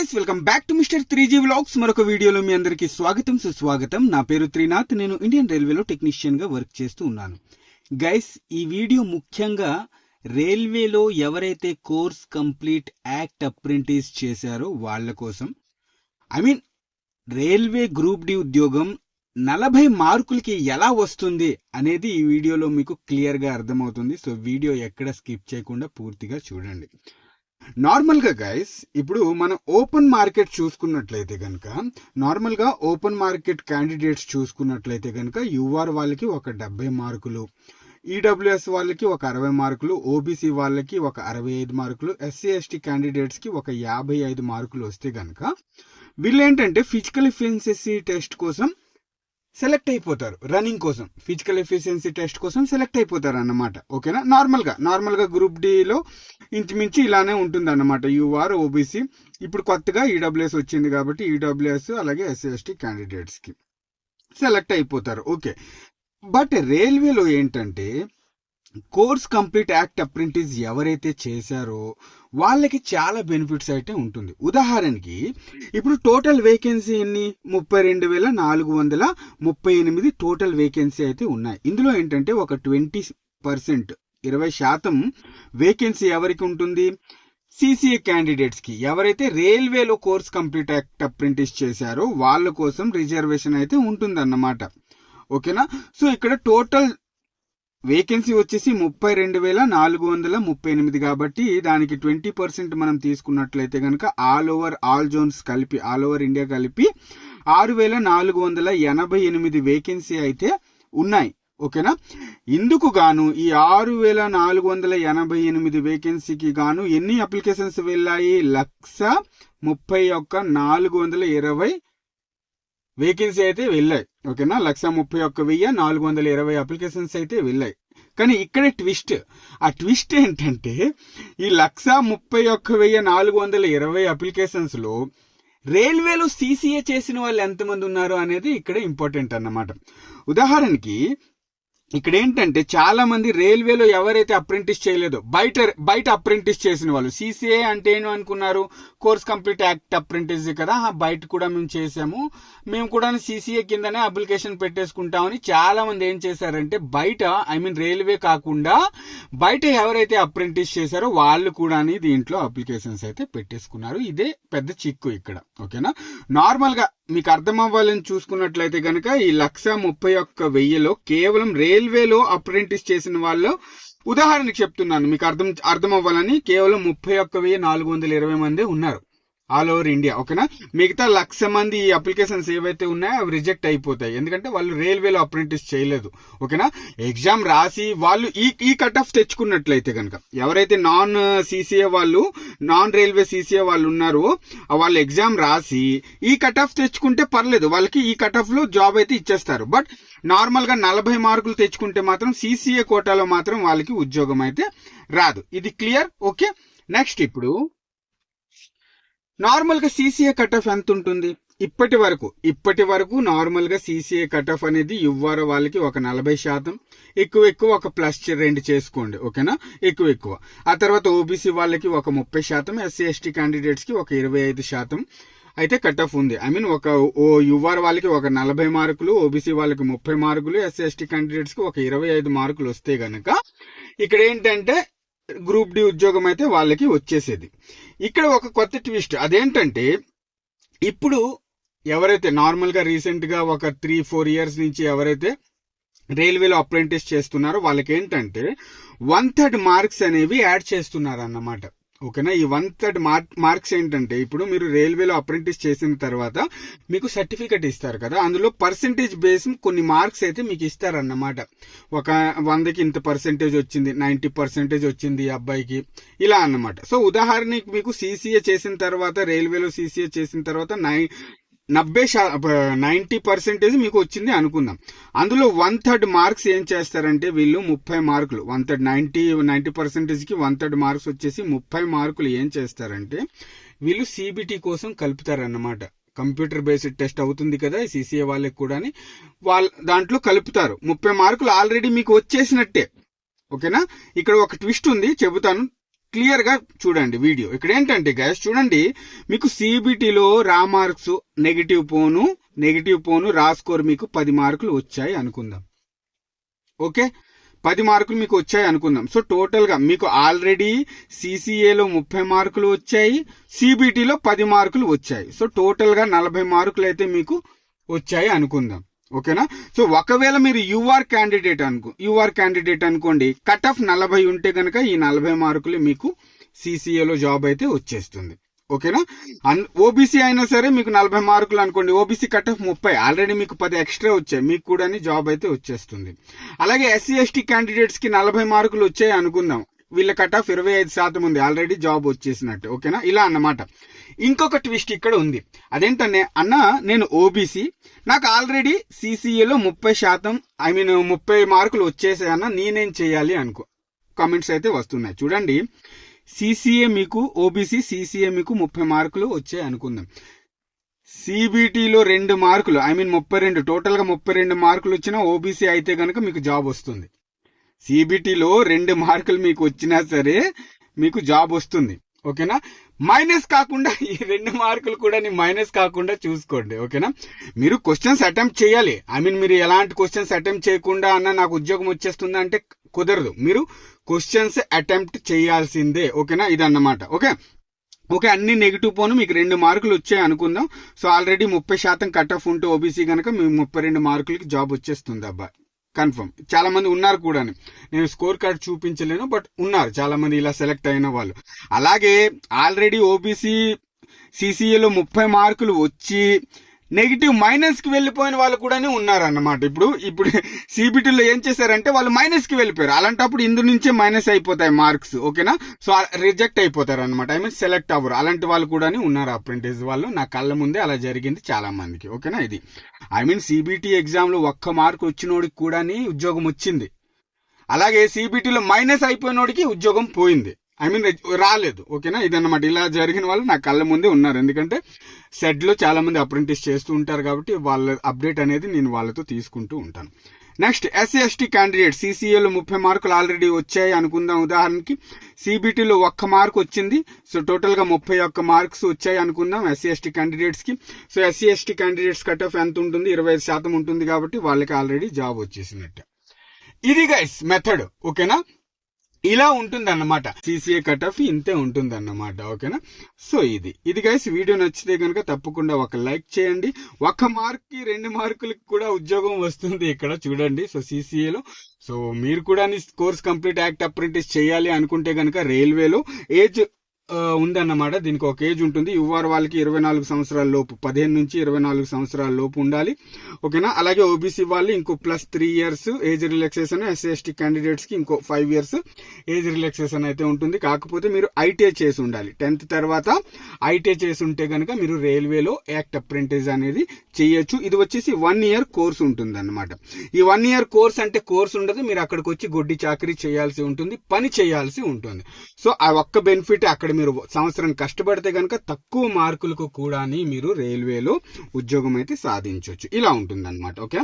Guys welcome back to mister three G vlogs మరొక వీడియోలో మీ అందరికీ స్వాగతం సుస్వాగతం. నా పేరు త్రినాథ్. నేను ఇండియన్ రైల్వేలో టెక్నీషియన్గా వర్క్ చేస్తూ ఉన్నాను. గైస్ ఈ వీడియో ముఖ్యంగా రైల్వేలో ఎవరైతే కోర్స్ కంప్లీట్ యాక్ట్ అప్రెంటిస్ చేశారో వాళ్ళ కోసం I mean railway group D ఉద్యోగం నలభై మార్కులకి ఎలా వస్తుంది అనేది ఈ వీడియోలో మీకు క్లియర్గా అర్థమవుతుంది. సో వీడియో ఎక్కడ స్కిప్ చేయకుండా పూర్తిగా చూడండి. నార్మల్గా గైస్ ఇప్పుడు మనం ఓపెన్ మార్కెట్ చూసుకున్నట్లయితే కనుక నార్మల్గా ఓపెన్ మార్కెట్ క్యాండిడేట్స్ చూసుకున్నట్లయితే కనుక యూఆర్ వాళ్ళకి ఒక డెబ్బై మార్కులు ఈడబ్ల్యూఎస్ వాళ్ళకి ఒక అరవై మార్కులు ఓబీసీ వాళ్ళకి ఒక అరవై ఐదు మార్కులు ఎస్సీ ఎస్టీ క్యాండిడేట్స్కి ఒక యాభై ఐదు మార్కులు వస్తే కనుక వీళ్ళు ఏంటంటే ఫిజికల్ ఎఫిషియన్సీ టెస్ట్ కోసం సెలెక్ట్ అయిపోతారు. రన్నింగ్ కోసం ఫిజికల్ ఎఫిషియన్సీ టెస్ట్ కోసం సెలెక్ట్ అయిపోతారు అన్నమాట ఓకేనా? నార్మల్గా నార్మల్గా గ్రూప్ డిలో ఇంచుమించు ఇలానే ఉంటుంది అన్నమాట యూఆర్ ఓబీసీ. ఇప్పుడు కొత్తగా ఈడబ్ల్యూఎస్ వచ్చింది కాబట్టి ఈడబ్ల్యూఎస్ అలాగే ఎస్సీఎస్టీ క్యాండిడేట్స్కి సెలెక్ట్ అయిపోతారు. ఓకే. బట్ రైల్వేలో ఏంటంటే కోర్స్ కంప్లీట్ యాక్ట్ అప్రెంటిస్ ఎవరైతే చేశారో వాళ్ళకి చాలా బెనిఫిట్స్ అయితే ఉంటుంది. ఉదాహరణకి ఇప్పుడు టోటల్ వేకెన్సీ ఎన్ని? ముప్పై రెండు వేల నాలుగు వందల ముప్పై ఎనిమిది టోటల్ వేకెన్సీ అయితే ఉన్నాయి. ఇందులో ఏంటంటే ఒక ట్వంటీ పర్సెంట్ ఇరవై శాతం వేకెన్సీ ఎవరికి ఉంటుంది? సిసిఏ క్యాండిడేట్స్కి ఎవరైతే రైల్వేలో కోర్స్ కంప్లీట్ యాక్ట్ అప్రెంటిస్ చేశారో వాళ్ళ కోసం రిజర్వేషన్ అయితే ఉంటుందన్నమాట. ఓకేనా? సో ఇక్కడ టోటల్ వేకెన్సీ వచ్చేసి ముప్పై రెండు వేల నాలుగు వందల ముప్పై ఎనిమిది కాబట్టి దానికి ట్వంటీ పర్సెంట్ మనం తీసుకున్నట్లయితే కనుక ఆల్ ఓవర్ ఆల్ జోన్స్ కలిపి ఆల్ ఓవర్ ఇండియా కలిపి ఆరు వేల నాలుగు వందల ఎనభై ఎనిమిది వేకెన్సీ అయితే ఉన్నాయి. ఓకేనా? ఇందుకు గాను ఈ ఆరు వేల నాలుగు వందల ఎనభై ఎనిమిది వేకెన్సీకి గాను ఎన్ని అప్లికేషన్స్ వెళ్ళాయి? లక్ష ముప్పై ఒక్క నాలుగు వందల ఇరవై వేకెన్సీ అయితే వెళ్ళాయి. ఓకేనా? లక్ష ముప్పై ఒక్క వెయ్యి నాలుగు వందల ఇరవై అప్లికేషన్స్ అయితే వెళ్ళాయి. కానీ ఇక్కడే ట్విస్ట్. ఆ ట్విస్ట్ ఏంటంటే ఈ లక్ష ముప్పై ఒక్క వెయ్యి నాలుగు వందల ఇరవై అప్లికేషన్స్లో రైల్వేలో సీసీఏ చేసిన వాళ్ళు ఎంతమంది ఉన్నారు అనేది ఇక్కడ ఇంపార్టెంట్ అన్నమాట. ఉదాహరణకి ఇక్కడ ఏంటంటే చాలా మంది రైల్వేలో ఎవరైతే అప్రెంటిస్ చేయలేదో బయట బయట అప్రెంటిస్ చేసిన వాళ్ళు సీసీఏ అంటే ఏంటో అనుకున్నారు కోర్స్ కంప్లీట్ యాక్ట్ అప్రెంటిస్ కదా బయట కూడా మేము చేసాము మేము కూడా సీసీఏ కిందనే అప్లికేషన్ పెట్టేసుకుంటామని చాలా మంది ఏం చేశారంటే బయట ఐ మీన్ రైల్వే కాకుండా బయట ఎవరైతే అప్రెంటిస్ చేశారో వాళ్ళు కూడా దీంట్లో అప్లికేషన్స్ అయితే పెట్టేసుకున్నారు. ఇదే పెద్ద చిక్కు ఇక్కడ ఓకేనా? నార్మల్గా మీకు అర్థం అవ్వాలని చూసుకున్నట్లయితే కనుక ఈ లక్ష ముప్పై ఒక్క వెయ్యిలో కేవలం రైల్వేలో అప్రెంటిస్ చేసిన వాళ్ళు ఉదాహరణకు చెప్తున్నాను మీకు అర్థం అర్థం అవ్వాలని కేవలం ముప్పై ఒక్క వెయ్యి నాలుగు వందల ఇరవై మంది ఉన్నారు. ఆల్ ఓవర్ ఇండియా ఓకేనా? మిగతా లక్ష మంది ఈ అప్లికేషన్స్ ఏవైతే ఉన్నాయో అవి రిజెక్ట్ అయిపోతాయి. ఎందుకంటే వాళ్ళు రైల్వేలో అప్రెంటిస్ చేయలేదు ఓకేనా? ఎగ్జామ్ రాసి వాళ్ళు ఈ ఈ కట్ ఆఫ్ తెచ్చుకున్నట్లయితే కనుక ఎవరైతే నాన్ సీసీఏ వాళ్ళు నాన్ రైల్వే సీసీఏ వాళ్ళు ఉన్నారో వాళ్ళు ఎగ్జామ్ రాసి ఈ కట్ ఆఫ్ తెచ్చుకుంటే పర్లేదు వాళ్ళకి ఈ కట్ ఆఫ్లో జాబ్ అయితే ఇచ్చేస్తారు. బట్ నార్మల్గా నలభై మార్కులు తెచ్చుకుంటే మాత్రం సీసీఏ కోటాలో మాత్రం వాళ్ళకి ఉద్యోగం అయితే రాదు. ఇది క్లియర్? ఓకే. నెక్స్ట్ ఇప్పుడు నార్మల్గా సీసీఏ కట్ ఆఫ్ ఎంత ఉంటుంది? ఇప్పటి వరకు. ఇప్పటి వరకు నార్మల్గా సీసీఏ కట్ ఆఫ్ అనేది ఇవ్వరు వాళ్ళకి ఒక నలభై శాతం. ఎక్కువ ఎక్కువ ఒక ప్లస్ రెండు చేసుకోండి ఓకేనా? ఎక్కువ ఎక్కువ. ఆ తర్వాత ఓబీసీ వాళ్ళకి ఒక ముప్పై శాతం ఎస్సీ ఎస్టీ క్యాండిడేట్స్కి ఒక ఇరవై ఐదు శాతం అయితే కట్ ఆఫ్ ఉంది. ఐ మీన్ ఒక ఓ యువర్ వాళ్ళకి ఒక నలభై మార్కులు ఓబీసీ వాళ్ళకి ముప్పై మార్కులు ఎస్సీ ఎస్టీ క్యాండిడేట్స్కి ఒక ఇరవై ఐదు మార్కులు వస్తే గనక ఇక్కడ ఏంటంటే గ్రూప్ డి ఉద్యోగం అయితే వాళ్ళకి వచ్చేసేది. ఇక్కడ ఒక కొత్త ట్విస్ట్. అదేంటంటే ఇప్పుడు ఎవరైతే నార్మల్గా రీసెంట్గా ఒక త్రీ ఫోర్ ఇయర్స్ నుంచి ఎవరైతే రైల్వేలో అప్రెంటిస్ చేస్తున్నారో వాళ్ళకి ఏంటంటే వన్ థర్డ్ మార్క్స్ అనేవి యాడ్ చేస్తున్నారు అన్నమాట ఓకేనా? ఈ వన్ థర్డ్ మార్క్స్ ఏంటంటే ఇప్పుడు మీరు రైల్వేలో అప్రెంటిస్ చేసిన తర్వాత మీకు సర్టిఫికెట్ ఇస్తారు కదా. అందులో పర్సంటేజ్ బేస్ కొన్ని మార్క్స్ అయితే మీకు ఇస్తారన్నమాట. ఒక వందకి ఇంత పర్సెంటేజ్ వచ్చింది నైన్టీ పర్సెంటేజ్ వచ్చింది ఈ అబ్బాయికి ఇలా అన్నమాట. సో ఉదాహరణకి మీకు సీసీఏ చేసిన తర్వాత రైల్వేలో సీసీఏ చేసిన తర్వాత నై నబ్బై శా పర్సెంటేజ్ మీకు వచ్చింది అనుకుందాం. అందులో వన్ థర్డ్ మార్క్స్ ఏం చేస్తారంటే వీళ్ళు ముప్పై మార్కులు. వన్ థర్డ్ నైన్టీ నైన్టీ పర్సెంటేజ్కి వన్ థర్డ్ మార్క్స్ వచ్చేసి ముప్పై మార్కులు ఏం చేస్తారంటే వీళ్ళు సీబీటీ కోసం కలుపుతారన్నమాట. కంప్యూటర్ బేస్డ్ టెస్ట్ అవుతుంది కదా సిసిఏ వాళ్ళకి కూడా వాళ్ళ దాంట్లో కలుపుతారు. ముప్పై మార్కులు ఆల్రెడీ మీకు వచ్చేసినట్టే. ఓకేనా? ఇక్కడ ఒక ట్విస్ట్ ఉంది చెబుతాను. క్లియర్గా చూడండి వీడియో. ఇక్కడ ఏంటంటే గ్యాస్ చూడండి మీకు సిబిటీలో రా మార్క్స్ నెగిటివ్ పోను నెగిటివ్ పోను రా స్కోర్ మీకు పది మార్కులు వచ్చాయి అనుకుందాం. ఓకే పది మార్కులు మీకు వచ్చాయి అనుకుందాం. సో టోటల్గా మీకు ఆల్రెడీ సిసిఏలో ముప్పై మార్కులు వచ్చాయి సిబిటీలో పది మార్కులు వచ్చాయి. సో టోటల్గా నలభై మార్కులు అయితే మీకు వచ్చాయి అనుకుందాం. ఓకేనా? సో ఒకవేళ మీరు యూఆర్ క్యాండిడేట్ అనుకో యూఆర్ క్యాండిడేట్ అనుకోండి కట్ ఆఫ్ నలభై ఉంటే కనుక ఈ నలభై మార్కులు మీకు సిసిఏలో జాబ్ అయితే వచ్చేస్తుంది. ఓకేనా? ఓబీసీ అయినా సరే మీకు నలభై మార్కులు అనుకోండి ఓబీసీ కట్ ఆఫ్ ముప్పై ఆల్రెడీ మీకు పది ఎక్స్ట్రా వచ్చాయి మీకు కూడా జాబ్ అయితే వచ్చేస్తుంది. అలాగే ఎస్సీ ఎస్టీ క్యాండిడేట్స్కి నలభై మార్కులు వచ్చాయి అనుకుందాం. వీళ్ళ కట్ ఆఫ్ ఇరవై ఐదు శాతం ఉంది. ఆల్రెడీ జాబ్ వచ్చేసినట్టు. ఓకేనా? ఇలా అన్నమాట. ఇంకొక ట్విస్ట్ ఇక్కడ ఉంది. అదేంటనే అన్న నేను ఓబీసీ నాకు ఆల్రెడీ సిసిఏలో ముప్పై శాతం ఐ మీన్ ముప్పై మార్కులు వచ్చేసాయన్న నేనేం చేయాలి అనుకో. కామెంట్స్ అయితే వస్తున్నాయి. చూడండి. సిసిఏ మీకు ఓబీసీ సిసిఏ మీకు ముప్పై మార్కులు వచ్చాయి అనుకుందాం. సిబిటీలో రెండు మార్కులు ఐ మీన్ ముప్పై రెండు టోటల్గా ముప్పై రెండు మార్కులు వచ్చినా ఓబీసీ అయితే కనుక మీకు జాబ్ వస్తుంది. సిబిటీలో రెండు మార్కులు మీకు వచ్చినా సరే మీకు జాబ్ వస్తుంది. ఓకేనా? మైనస్ కాకుండా ఈ రెండు మార్కులు కూడా మైనస్ కాకుండా చూసుకోండి. ఓకేనా? మీరు క్వశ్చన్స్ అటెంప్ట్ చేయాలి. ఐ మీన్ మీరు ఎలాంటి క్వశ్చన్స్ అటెంప్ట్ చేయకుండా అన్న నాకు ఉద్యోగం వచ్చేస్తుంది అంటే కుదరదు. మీరు క్వశ్చన్స్ అటెంప్ట్ చేయాల్సిందే. ఓకేనా? ఇదన్నమాట. ఓకే? ఓకే అన్ని నెగిటివ్ పోను. మీకు రెండు మార్కులు వచ్చాయి అనుకుందాం. సో ఆల్రెడీ ముప్పై శాతం కట్ ఆఫ్ ఉంటే ఓబీసీ కనుక మీకు ముప్పై రెండు మార్కులకి జాబ్ వచ్చేస్తుంది అబ్బా. కన్ఫర్మ్. చాలా మంది ఉన్నారు కూడా నేను స్కోర్ కార్డ్ చూపించలేను బట్ ఉన్నారు. చాలా మంది ఇలా సెలెక్ట్ అయిన వాళ్ళు. అలాగే ఆల్రెడీ ఓబీసీ సిసిఏలో ముప్పై మార్కులు వచ్చి నెగిటివ్ మైనస్కి వెళ్ళిపోయిన వాళ్ళు కూడా ఉన్నారు అన్నమాట ఇప్పుడు ఇప్పుడు సిబిటీలో ఏం చేశారంటే వాళ్ళు మైనస్కి వెళ్ళిపోయారు. అలాంటప్పుడు ఇందు నుంచే మైనస్ అయిపోతాయి మార్క్స్ ఓకేనా? సో రిజెక్ట్ అయిపోతారు అనమాట ఐ మీన్ సెలెక్ట్ అవ్వరు. అలాంటి వాళ్ళు కూడా ఉన్నారు అప్రెంటిస్ వాళ్ళు. నా కళ్ళ ముందే అలా జరిగింది చాలా మందికి ఓకేనా ఇది? ఐ మీన్ సిబిటీ ఎగ్జామ్లో ఒక్క మార్క్ వచ్చినోడికి కూడా ఉద్యోగం వచ్చింది. అలాగే సిబిటీలో మైనస్ అయిపోయినోడికి ఉద్యోగం పోయింది. ఐ మీన్ రాలేదు ఓకేనా? ఇదన్నమాట. ఇలా జరిగిన వాళ్ళు నా కళ్ళ ముందే ఉన్నారు. ఎందుకంటే సెట్లో చాలామంది చాలా మంది అప్రెంటిస్ చేస్తూ ఉంటారు కాబట్టి వాళ్ళ అప్డేట్ అనేది నేను వాళ్ళతో తీసుకుంటూ ఉంటాను. నెక్స్ట్ ఎస్సీ ఎస్టీ క్యాండిడేట్ సీసీఏలో ముప్పై మార్కులు ఆల్రెడీ వచ్చాయి అనుకుందాం ఉదాహరణకి. సిబిటీలో ఒక్క మార్క్ వచ్చింది. సో టోటల్గా ముప్పై ఒక్క మార్క్స్ వచ్చాయి అనుకుందాం ఎస్సీ ఎస్టీ క్యాండిడేట్స్కి. So SC ST candidates cut off ఎంత ఉంటుంది? ఇరవై ఐదు శాతం ఉంటుంది కాబట్టి వాళ్ళకి ఆల్రెడీ జాబ్ వచ్చేసినట్టు. ఇది గైస్ మెథడ్ ఓకేనా? ఇలా ఉంటుంది అన్నమాట సీసీఏ కట్ ఆఫ్ ఇంతే ఉంటుంది అన్నమాట ఓకేనా? సో ఇది. ఇది గైస్ వీడియో నచ్చితే కనుక తప్పకుండా ఒక లైక్ చేయండి. ఒక మార్క్కి రెండు మార్కులకి కూడా ఉద్యోగం వస్తుంది ఇక్కడ చూడండి. సో సీసీఏలో సో మీరు కూడా కోర్స్ కంప్లీట్ యాక్ట్ అప్రెంటిస్ చేయాలి అనుకుంటే కనుక రైల్వేలో ఏజ్ ఉందన్నమాట. దీనికి ఒక ఏజ్ ఉంటుంది. యువర్ వాళ్ళకి ఇరవై నాలుగు సంవత్సరాల లోపు పదిహేను నుంచి ఇరవై నాలుగు సంవత్సరాల లోపు ఉండాలి. ఓకేనా? అలాగే ఓబీసీ వాళ్ళు ఇంకో plus three years age relaxation SC క్యాండిడేట్స్కి క్యాండిడేట్స్కి ఇంకో ఫైవ్ ఇయర్స్ ఏజ్ రిలాక్సేషన్ అయితే ఉంటుంది. కాకపోతే మీరు ఐటీఐ చేసి ఉండాలి. టెన్త్ తర్వాత ఐటీఐ చేసి ఉంటే కనుక మీరు రైల్వేలో యాక్ట్ అప్రెంటిస్ అనేది చేయొచ్చు. ఇది వచ్చేసి వన్ ఇయర్ కోర్స్ ఉంటుంది అనమాట ఈ వన్ ఇయర్ కోర్స్ అంటే కోర్స్ ఉండదు. మీరు అక్కడికి వచ్చి గొడ్డి చాకరీ చేయాల్సి ఉంటుంది. పని చేయాల్సి ఉంటుంది. సో ఆ ఒక్క బెనిఫిట్ అక్కడ మీరు సంవత్సరం కష్టపడితే కనుక తక్కువ మార్కులకు కూడా మీరు రైల్వేలో ఉద్యోగం అయితే సాధించవచ్చు ఇలా ఉంటుందన్నమాట ఓకే?